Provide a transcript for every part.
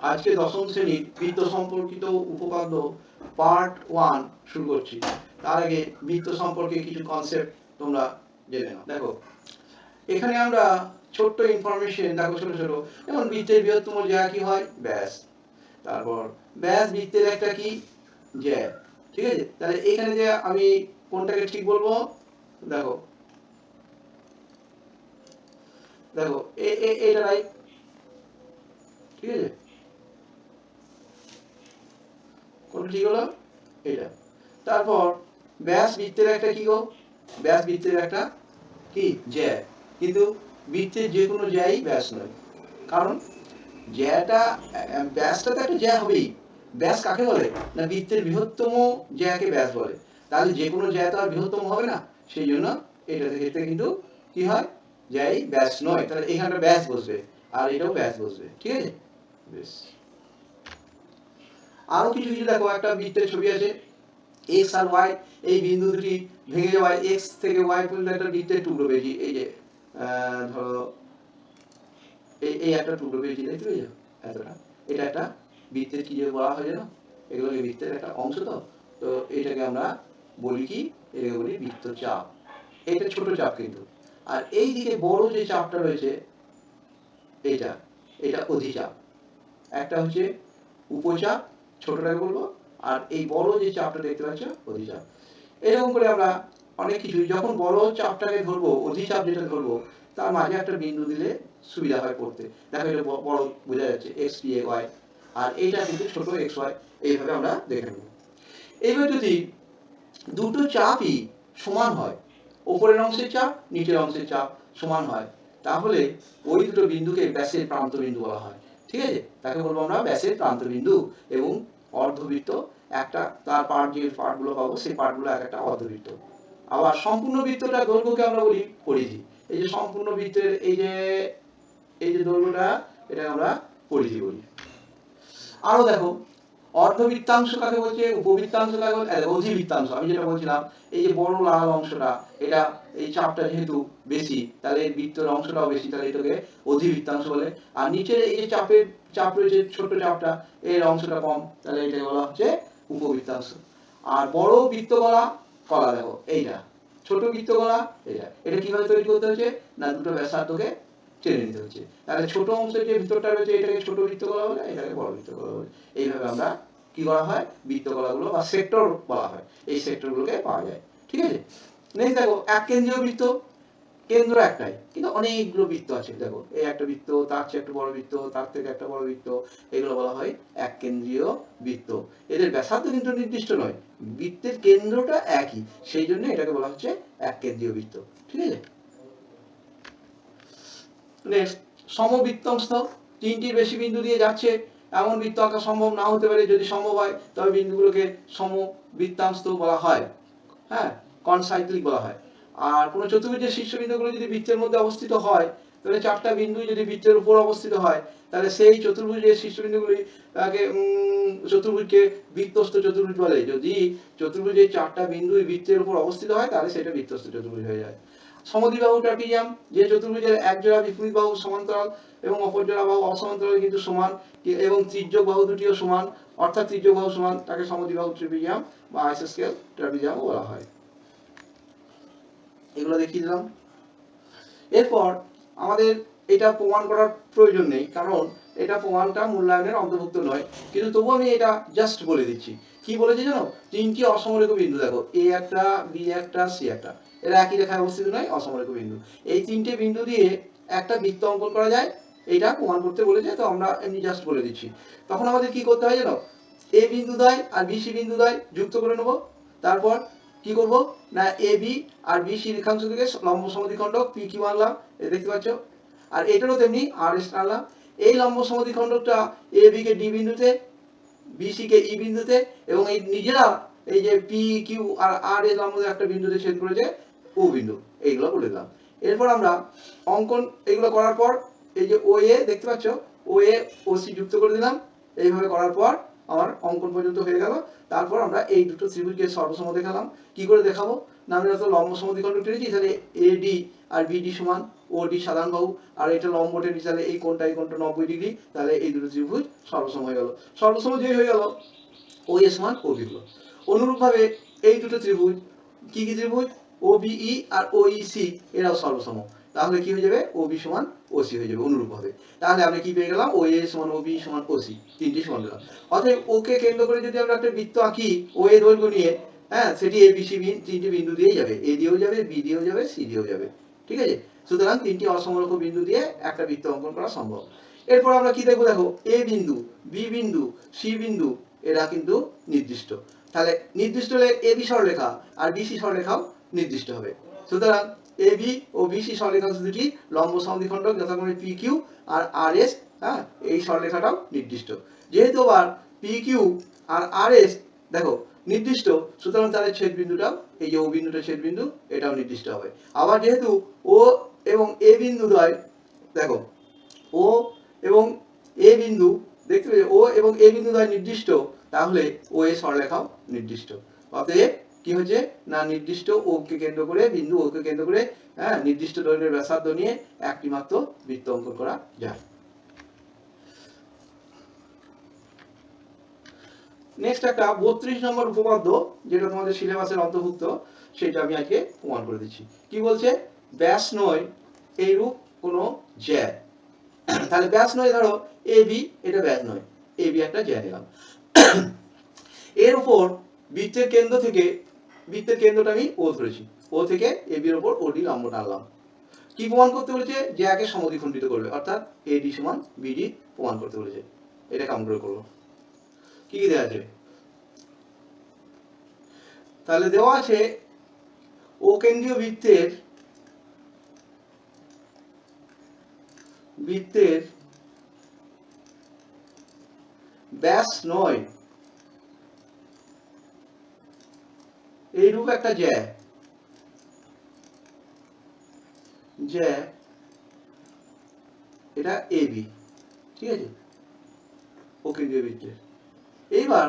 আজকে দশম শ্রেণির বৃত্ত সম্পর্কিত উপপাদ্য পার্ট ওয়ান শুরু করছি। তার আগে বৃত্ত সম্পর্কে কিছু কনসেপ্ট তোমরা জেনে নাও। দেখো, এখানে আমরা ছোট্ট ইনফরমেশন দেখো ছোট ছোট, যেমন বৃত্তের বৃহত্তম জ্যা কি হয়? ব্যাস। তারপর, ব্যাস বৃত্তের একটা কি? জ্যা। ঠিক আছে? তাহলে এখানে যে আমি কোনটাকে ঠিক বলব? দেখো। দেখো এটা রাইট ঠিক আছে? কোনটা ঠিক হলো? এটা তারপর ব্যাস বৃত্তের একটা কি গো? ব্যাস বৃত্তের একটা কি? জ্যা। কিন্তু বৃত্তের যে কোনো জ্যাই ব্যাস নয়। কারণ জ্যাটা ব্যাসটা তো একটা জ্যা হবেই। ব্যাস কাকে বলে? না বৃত্তের বৃহত্তম জ্যাকে ব্যাস বলে। তাহলে যে কোনো জ্যা তো আর বৃহত্তম হবে না। সেই জন্য এটা ক্ষেত্রে কিন্তু কি হয়? জ্যাই ব্যাস নয়। তাহলে এখানটা ব্যাস বসবে। আর এটাও ব্যাস বসবে। ঠিক আছে? বেশ আরও কিছু কিছু দেখো, একটা বৃত্তের ছবি আছে। এক্স আর ওয়াই এই বিন্দু দুটি ভেঙে যাওয়ায় এক্স থেকে ওয়াই পর্যন্ত একটা বৃত্তের টুকরো পেয়েছি এই যে ধরো, এই এই একটা টুকরো পেয়েছি দেখতে পেয়েছ এতটা। এটা একটা বৃত্তের কি যে বলা হয় জানো এগুলোকে বৃত্তের একটা অংশ তো। তো এটাকে আমরা বলি কি? এটাকে বলি বৃত্ত চাপ। এটা ছোট চাপ কিন্তু। আর এই দিকে বড় যে চাপটা রয়েছে, এটা এটা অধিচাপ। একটা হচ্ছে উপচাপ ছোটটাকে বলব। আর এই বড় যে চাপটা দেখতে পাচ্ছ, অধিচাপ। এরকম করে আমরা অনেক কিছু যখন বড় চাপটাকে ধরবো, অধিচাপ যেটা ধরবো, তার মাঝে একটা বিন্দু দিলে সুবিধা হয় পড়তে। দেখো এটা বড় বোঝা যাচ্ছে এক্স পি এ ওয়াই আর এইটা কিন্তু ছোট এক্স ওয়াই এইভাবে আমরা দেখে নেব। এবার যদি দুটো চাপই সমান হয় উপরের অংশের চাপ, নিচের অংশের চাপ সমান হয়, তাহলে ওই দুটো বিন্দুকে ব্যাসের প্রান্ত বিন্দু বলা হয়। ঠিক আছে? তাকে বলব আমরা, ব্যাসের প্রান্তবিন্দু এবং অর্ধবৃত্ত। একটা তার পার্ট যে পার্টগুলো পাবো, সেই পার্টগুলো এক একটা অর্ধবৃত্ত। আবার সম্পূর্ণ বৃত্তটা দৈর্ঘ্যকে আমরা বলি পরিধি। এই যে সম্পূর্ণ বৃত্তের এই যে এই যে দৈর্ঘ্যটা এটা আমরা পরিধি বলি। আরও দেখো অর্ধবৃত্তাংশ কাকে বলছে? উপবৃত্তাংশ কাকে বলছে? অধিবৃত্তাংশ। আমি যেটা বলছিলাম, এই যে বড় লাল অংশটা, এটা এই চাপটা যেহেতু বেশি, তাহলে এই বৃত্তের অংশটাও বেশি, তাহলে এটাকে অধিবৃত্তাংশ বলে। আর নিচের এই যে চাপের, চাপ রয়েছে ছোট চাপটা, এর অংশটা কম, তাহলে এটাকে বলা হচ্ছে উপবৃত্তাংশ। আর বড় বৃত্ত গলা কলা দেখো, এইটা। ছোট বৃত্ত গলা এটা এটা কীভাবে তৈরি করতে হচ্ছে? না, দুটো ব্যাসার্ধকে টেনে নিতে হচ্ছে। তাহলে ছোট অংশের যে ভিতরটা রয়েছে, এটাকে ছোট বৃত্ত গলা বলে, এটাকে বড় বৃত্ত গলা বলে। এইভাবে আমরা কি করা হয়? বৃত্ত গলাগুলো বা সেক্টর বলা হয়। এই সেক্টরগুলোকে পাওয়া যায়। ঠিক আছে? নেক্সট দেখো, এক কেন্দ্রীয় বৃত্ত। কেন্দ্র একটাই, কিন্তু অনেকগুলো বৃত্ত আছে। দেখো, এই একটা বৃত্ত, তার চেয়ে একটা বড় বৃত্ত, তার থেকে একটা বড় বৃত্ত, এগুলো বলা হয় এক কেন্দ্রীয় বৃত্ত। এদের ব্যাসার্ধ কিন্তু নির্দিষ্ট নয়, বৃত্তের কেন্দ্রটা একই। সেই জন্য এটাকে বলা হচ্ছে এক কেন্দ্রীয় বৃত্ত। ঠিক আছে? নেক্সট সমবৃত্তাংশ। তিনটির বেশি বিন্দু দিয়ে যাচ্ছে। এমন বৃত্ত আঁকা সম্ভব না হতে পারে যদি সম্ভব হয়, তবে বিন্দুগুলোকে সম সমবৃত্তাংশ বলা হয়। হ্যাঁ কনসাইক্লিক বলা হয়। আর কোনো চতুর্ভুজের শীর্ষবিন্দুগুলো যদি বৃত্তের মধ্যে অবস্থিত হয়, তাহলে চারটা বিন্দু যদি বৃত্তের উপর অবস্থিত হয়, তাহলে সেই চতুর্ভুজের শীর্ষবিন্দুগুলি তাকে চতুর্ভুজকে বৃত্তস্থ চতুর্ভুজ বলে। যদি চতুর্ভুজের চারটা বিন্দু বৃত্তের উপর অবস্থিত হয়, তাহলে সেটা বৃত্তস্থ চতুর্ভুজ হয়ে যায়। সমদ্বিবাহু ট্রাপিজিয়াম, যে চতুর্ভুজের এক জোড়া বিপরীত বাহু সমান্তরাল এবং অপর জোড়া বাহু অসমান্তরাল কিন্তু সমান, এবং তির্যক বাহু দুটিও সমান, অর্থাৎ তির্যক বাহু সমান, তাকে সমদ্বিবাহু ট্রাপিজিয়াম বা আইসোস্কেল ট্রাপিজিয়াম বলা হয়। এগুলো দেখিয়ে দিলাম। এরপর আমাদের এটা প্রমাণ করার প্রয়োজন নেই, কারণ এটা প্রমাণটা মূল্যায়নের অন্তর্ভুক্ত নয়। কিন্তু তবু আমি এটা জাস্ট বলে দিচ্ছি। কি বলেছে জানো? তিনটি অসমরেখ বিন্দু দেখো এ একটা বি একটা সি একটা। এরা একই রেখায় অবস্থিত নয়, অসমরেখ বিন্দু। এই তিনটে বিন্দু দিয়ে একটা বৃত্ত অঙ্কন করা যায়, এইটা প্রমাণ করতে বলেছে, তো আমরা এমনি জাস্ট বলে দিচ্ছি। তখন আমাদের কি করতে হয় জানো? এ বিন্দু দ্বয় আর বি সি বিন্দু দ্বয় যুক্ত করে নেব। তারপর কি করব? না, এ বি আর বি সি রেখাংশ থেকে লম্ব সমদ্বিখণ্ডক পি কিউ আনলাম, এ দেখতে পাচ্ছ? আর এটারও তেমনি আর এস আনলাম। এই লম্ব সমদ্বিখণ্ডকটা এ বি কে ডি বিন্দুতে, বি সি কে ই বিন্দুতে, এবং এই নিজেরা এই যে পি কিউ আর আর এর লম্ব একটা বিন্দুতে ছেদ করেছে ও বিন্দু এইগুলো বলে দিলাম। এরপর আমরা অঙ্কন এগুলো করার পর এই যে ও এ দেখতে পাচ্ছ? ও এ ও সি যুক্ত করে দিলাম। এইভাবে করার পর আমার অঙ্কন পর্যন্ত হয়ে গেল। তারপর আমরা এই দুটো ত্রিভুজকে সর্বসম দেখালাম। কি করে দেখাবো? না আমরা তো লম্ব সমদ্বিখণ্ড টেনেছি তাহলে এডি আর বিডি সমান ওডি সাধারণ বাহু। আর এটা লম্ব টেনে তাহলে এই কোণটা এই কোণটা নব্বই ডিগ্রি। তাহলে এই দুটো ত্রিভুজ সর্বসম হয়ে গেল। সর্বসম যে হয়ে গেল ও এ সমান ও বি হলো অনুরূপভাবে এই দুটো ত্রিভুজ, কি কি ত্রিভুজ? ও বিই আর ও সি এরাও সর্বসম। তাহলে কি হয়ে যাবে? ও বি সমান ও সি হয়ে যাবে, অনুরূপ হবে। তাহলে আমরা কি পেয়ে গেলাম? ও এ সমান ও বি সমান ও সি তিনটি সমান পেলাম। অতএব ওকে কেন্দ্র করে যদি আমরা একটা বৃত্ত আঁকি ও এ দৈর্ঘ্য নিয়ে হ্যাঁ সেটি এ বি সি বি তিনটি বিন্দু দিয়েই যাবে। এ দিয়েও যাবে বি দিয়েও যাবে সি দিয়েও যাবে। ঠিক আছে? সুতরাং তিনটি অসমরক বিন্দু দিয়ে একটা বৃত্ত অঙ্কন করা সম্ভব। এরপর আমরা কি দেখব? দেখো এ বিন্দু বি বিন্দু সি বিন্দু, এরা কিন্তু নির্দিষ্ট। তাহলে নির্দিষ্ট এ বি সরলেখা আর বিসি সরলেখাও নির্দিষ্ট হবে। সুতরাং এ বি ও বিসি সরলেখা দুটি লম্ব সমদ্বিখণ্ডক যথাক্রমে পি কিউ আর আর এস হ্যাঁ এই সরলেখাটাও নির্দিষ্ট। যেহেতু আবার পি কিউ আর আর এস দেখো, নির্দিষ্ট, সুতরাং তাদের ছেদ বিন্দুটাও এই যে ও বিন্দুটা ছেদ বিন্দু এটাও নির্দিষ্ট হবে। আবার যেহেতু ও এবং এ বিন্দু দ্বয় দেখো ও এবং এ বিন্দু, দেখতে ও এবং এ বিন্দু দ্বয় নির্দিষ্ট, তাহলে ও এ সরলেখাও নির্দিষ্ট। অতএব কি হয়েছে? না নির্দিষ্ট ওকে কেন্দ্র করে, বিন্দু ওকে কেন্দ্র করে হ্যাঁ নির্দিষ্ট দৈর্ঘ্যের ব্যাসার্ধ নিয়ে একটি মাত্র বৃত্ত অঙ্কন করা যায়। নেক্সট একটা বত্রিশ নম্বর উপপাদ্য, যেটা তোমাদের সিলেবাসের অন্তর্ভুক্ত, সেটা আমি আজকে প্রমাণ করে দিচ্ছি। কি বলছে? ব্যাস নয়, এইরূপ কোনো জ্যা। তাহলে ব্যাস নয় ধরো, এ বি, এটা ব্যাস নয়, এ বি একটা জ্যা এর উপর বৃত্তের কেন্দ্র থেকে বৃত্তের কেন্দ্রটা আমি ও ধরেছি। ও থেকে এ বির উপর ওডি লম্ব টানলাম কি প্রমাণ করতে বলেছে? জ্যাকে সমদ্বিখণ্ডিত করবে, অর্থাৎ এডি সমান বিডি প্রমাণ করতে বলেছে। এটা কেমন করে করব? কি কি দেওয়া আছে? তাহলে দেওয়া আছে ও কেন্দ্রীয় বৃত্তের বৃত্তের ব্যাস নয়। এইরূপ একটা জ্যা। জ্যা, এটা এবি ঠিক আছে? ও কেন্দ্রীয় বৃত্তের এইবার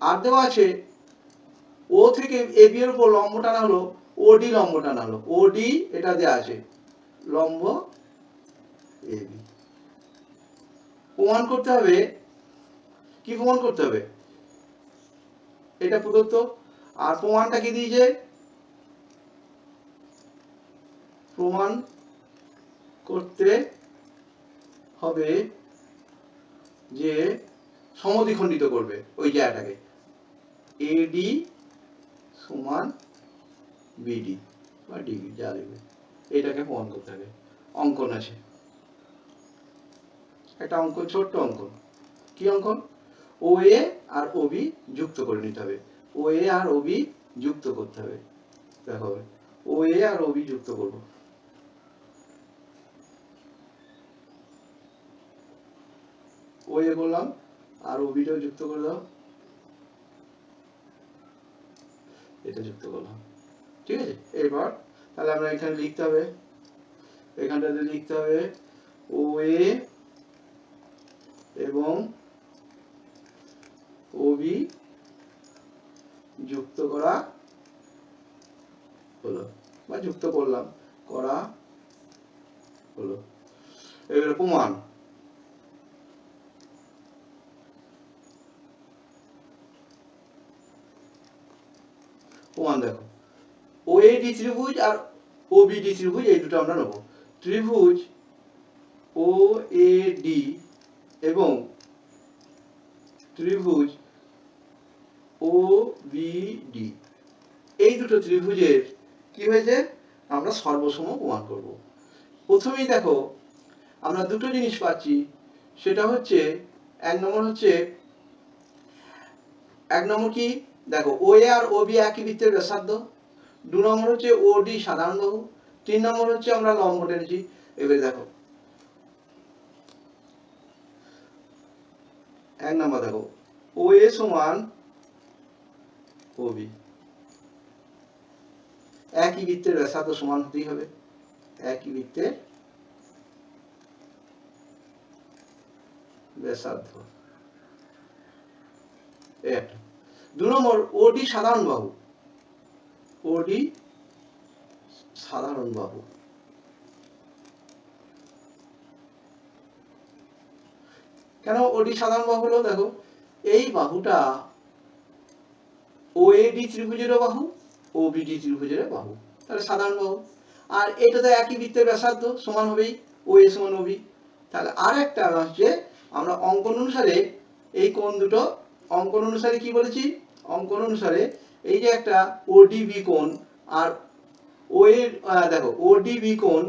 আর দেওয়া আছে, ও থেকে এ বি এর উপর লম্ব টানা হলো ওডি লম্ব টানা হলো। ওডি এটা দেওয়া আছে, লম্ব এ বি। প্রমাণ করতে হবে, কি প্রমাণ করতে হবে? এটা প্রদত্ত আর প্রমাণটা কি দিয়েছে? প্রমাণ করতে হবে যে সমদ্বিখণ্ডিত করবে ওই জায়গাটাকে। এডি সমান বিডি বা ডিবি যা দেবে এটাকে প্রমাণ করতে হবে। অঙ্কন আছে। একটা অঙ্কন ছোট্ট অঙ্কন। কি অঙ্কন? ও এ আর ও বি যুক্ত করে নিতে হবে। ও এ আর ও যুক্ত করতে হবে। দেখো ও এ আর ও যুক্ত করব। ও এ করলাম আর ও বিটাও যুক্ত করে দাও। এটা যুক্ত করলাম। ঠিক আছে? এবার তাহলে আমরা এখানে লিখতে হবে, এখানটাতে লিখতে হবে ও এ এবং ও বি যুক্ত করা হলো বা যুক্ত করলাম, করা হলো। এবারে প্রমাণ। প্রমাণ দেখো। ও ডি ত্রিভুজ আর ও ডি ত্রিভুজ, এই দুটো আমরা নেব। ত্রিভুজ ও এ ডি এবং ত্রিভুজ ও, বি, ডি। এই দুটো ত্রিভুজের কি হয়েছে? আমরা সর্বসম প্রমাণ করব। প্রথমেই দেখো, আমরা দুটো জিনিস পাচ্ছি। সেটা হচ্ছে, এক নম্বর হচ্ছে, এক নম্বর কি? দেখো, ও এ আর ও বি একই বৃত্তের ব্যাসার্ধ। দু নম্বর হচ্ছে ও ডি সাধারণ বাহু। তিন নম্বর হচ্ছে আমরা লম্ব টেনেছি এবারে দেখো। এক নম্বর দেখো, ও এ সমান ওবি একই বৃত্তের ব্যাসার্ধ সমান হতেই হবে। একই বৃত্তের ব্যাসার্ধ। দু নম্বর, ওডি সাধারণ বাহু। ওডি সাধারণ বাহু। কেন ওডি সাধারণ বাহু হলো? দেখো, এই বাহুটা ওএডি ত্রিভুজেরও বাহু ওবিডি ত্রিভুজের বাহু। তাহলে সাধারণ বাহু। আর এটা তো একই বৃত্তের ব্যাসার্ধ, সমান হবেই ও এ সমান ওবি তাহলে আর একটা হচ্ছে আমরা অঙ্কন অনুসারে এই কোণ দুটো, অঙ্কন অনুসারে কি বলেছি? অঙ্কন অনুসারে এই যে একটা ওডিবি কোণ আর ও এর দেখো ওডিবি কোণ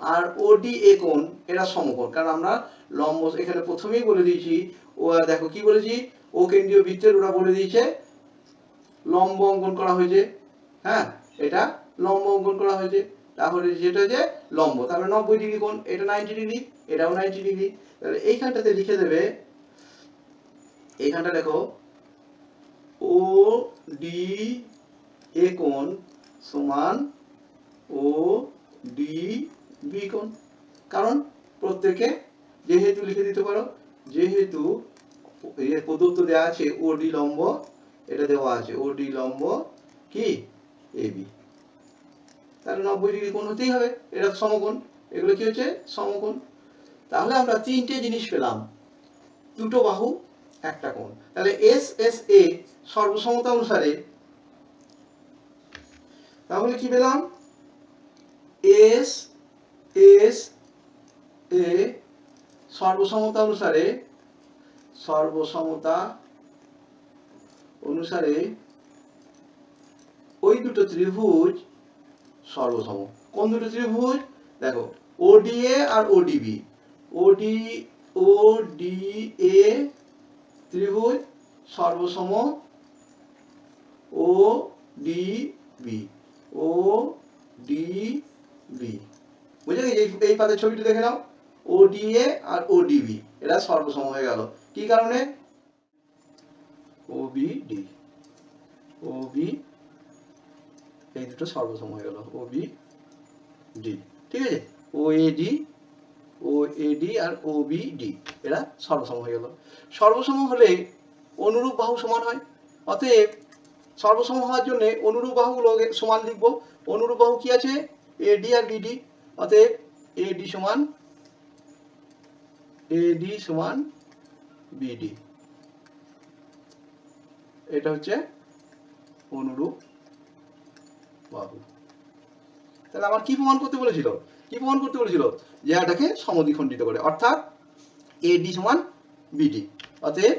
আর ওডি এ কোণ, এরা সমকোণ। কারণ আমরা লম্ব এখানে প্রথমেই বলে দিয়েছি, ও, দেখো কি বলেছি? ও কেন্দ্রীয় বৃত্তের ওরা বলে দিয়েছে লম্ব অঙ্কন করা হয়েছে হ্যাঁ? এটা লম্ব অঙ্কন করা হয়েছে। তাহলে যেটা যে লম্ব, তাহলে নব্বই ডিগ্রি কোণ, এটা নাইনটি ডিগ্রি, এটাও নাইনটি ডিগ্রি। তাহলে এইখানটাতে লিখে দেবে, এইখানটা দেখো, ও ডি এ কোণ সমান ও ডি বি কোণ। কারণ প্রত্যেকে যেহেতু লিখে দিতে পারো, যেহেতু প্রদত্ত দেওয়া আছে ও ডি লম্ব এটা দেওয়া আছে ও ডি লম্ব কি? এ বি তাহলে নব্বই ডিগ্রি কোণ হতেই হবে, এটা সমকোণ। এগুলো কি হচ্ছে? সমকোণ। তাহলে আমরা তিনটে জিনিস পেলাম। দুটো বাহু, একটা কোণ। তাহলে এস এস এ সর্বসমতা অনুসারে তাহলে কি পেলাম? এস এস এ সর্বসমতা অনুসারে সর্বসমতা অনুসারে ওই দুটো ত্রিভুজ সর্বসম। কোন দুটো ত্রিভুজ? দেখো ওডিএ আর ওডিবি ওডি এ ত্রিভুজ সর্বসম O D B O D B বুঝলে এই এই পাতের ছবিটা দেখে নাও। ওডিএ আর ওডিবি এরা সর্বসম হয়ে গেল। কি কারণে? ওবিডি ওবি এই দুটো সর্বসম হয়ে গেল। ডি ঠিক আছে? ও এডি আর ডি এরা সর্বসম হয়ে গেল। সর্বসম হলে অনুরূপ বাহু সমান হয়। অতএব সর্বসম হওয়ার জন্য অনুরূপ বাহুগুলো সমান লিখব। অনুরূপ বাহু কি আছে? এডি আর বিডি অতএব এডি সমান এডি সমান বিডি এটা হচ্ছে অনুরূপ বাহু। তাহলে আমার কি প্রমাণ করতে বলেছিল? কি প্রমাণ করতে বলেছিল? যে এটাকে সমদ্বিখণ্ডিত করে, অর্থাৎ এডি সমান বিডি অতএব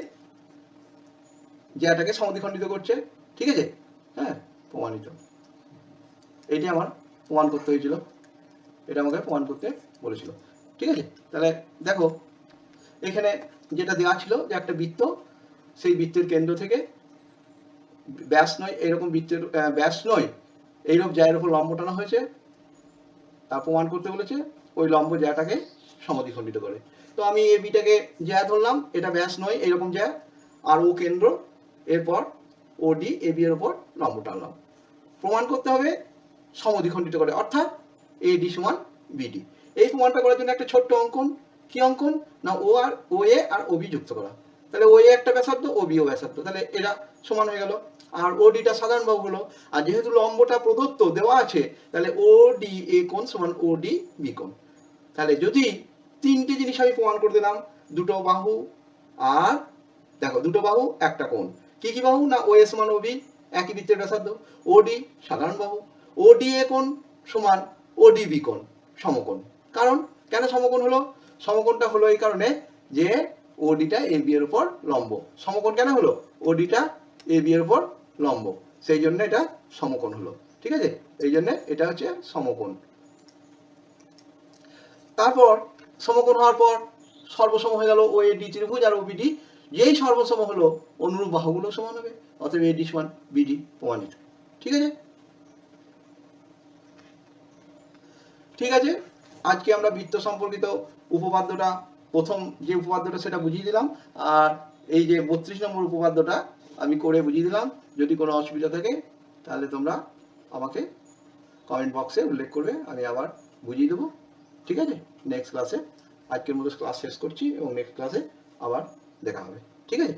যে এটাকে সমদ্বিখণ্ডিত করছে, ঠিক আছে? হ্যাঁ প্রমাণিত। এটি আমার প্রমাণ করতে হয়েছিল। এটা আমাকে প্রমাণ করতে বলেছিল। ঠিক আছে? তাহলে দেখো, এখানে যেটা দেওয়া ছিল যে একটা বৃত্ত, সেই বৃত্তের কেন্দ্র থেকে ব্যাস নয় এরকম বৃত্তের ব্যাস নয়। এইরকম জায়ের উপর লম্ব টানা হয়েছে, তা প্রমাণ করতে বলেছে, ওই লম্ব জায়গাটাকে সমদ্বিখণ্ডিত করে। তো আমি এ বিটাকে জ্যা ধরলাম, এটা ব্যাস নয় এরকম জ্যা আর ও কেন্দ্র, এরপর ও ডি, এ বি এর উপর লম্ব টানলাম। প্রমাণ করতে হবে সমদ্বিখণ্ডিত করে, অর্থাৎ এ ডি সমান বিডি এই প্রমাণটা করার জন্য একটা ছোট্ট অঙ্কন। কি অঙ্কন? না, ও আর ও এ আর ও বি যুক্ত করা। তাহলে ওই একটা ব্যাসার্ধ ও বিও ব্যাসার্ধ। তাহলে এরা সমান হয়ে গেল। আর ও ডিটা সাধারণ বাহু হলো, আর যেহেতু লম্বটা প্রদত্ত, দেওয়া আছে, তাহলে ও ডি এ কোণ সমান ও ডি বি কোণ। তাহলে যদি তিনটে জিনিস আমি প্রমাণ করে দিলাম, দুটো বাহু আর, দেখো, দুটো বাহু, একটা কোণ। কি কি বাহু? না ও এ সমান ও বি একই বৃত্তের ব্যাসার্ধ। ও ডি সাধারণ বাহু। ও ডি এ কোণ সমান ও ডি বি কোণ, সমকোণ। কারণ কেন সমকোণ হলো? সমকোণটা হলো এই কারণে যে ওডিটা এ বি এর উপর লম্ব। সমকোণ কেন হলো? ওডিটা এ বি এর উপর লম্ব। সেই জন্য এটা সমকোণ হলো। ঠিক আছে? এই জন্য এটা হচ্ছে সমকোণ। তারপর সমকোণ হওয়ার পর সর্বসম হয়ে গেল ও এডি ত্রিভুজ আর ওবিডি যেই সর্বসম হলো অনুরূপ বাহুগুলো সমান হবে, অতএব এডি সমান বিডি প্রমাণিত। ঠিক আছে? ঠিক আছে? আজকে আমরা বৃত্ত সম্পর্কিত উপপাদ্যটা প্রথম যে উপপাদ্যটা সেটা বুঝিয়ে দিলাম, আর এই যে বত্রিশ নম্বর উপপাদ্যটা আমি করে বুঝিয়ে দিলাম। যদি কোনো অসুবিধা থাকে, তাহলে তোমরা আমাকে কমেন্ট বক্সে উল্লেখ করবে, আমি আবার বুঝিয়ে দেবো। ঠিক আছে? নেক্সট ক্লাসে আজকের মতো ক্লাস শেষ করছি এবং নেক্সট ক্লাসে আবার দেখা হবে। ঠিক আছে?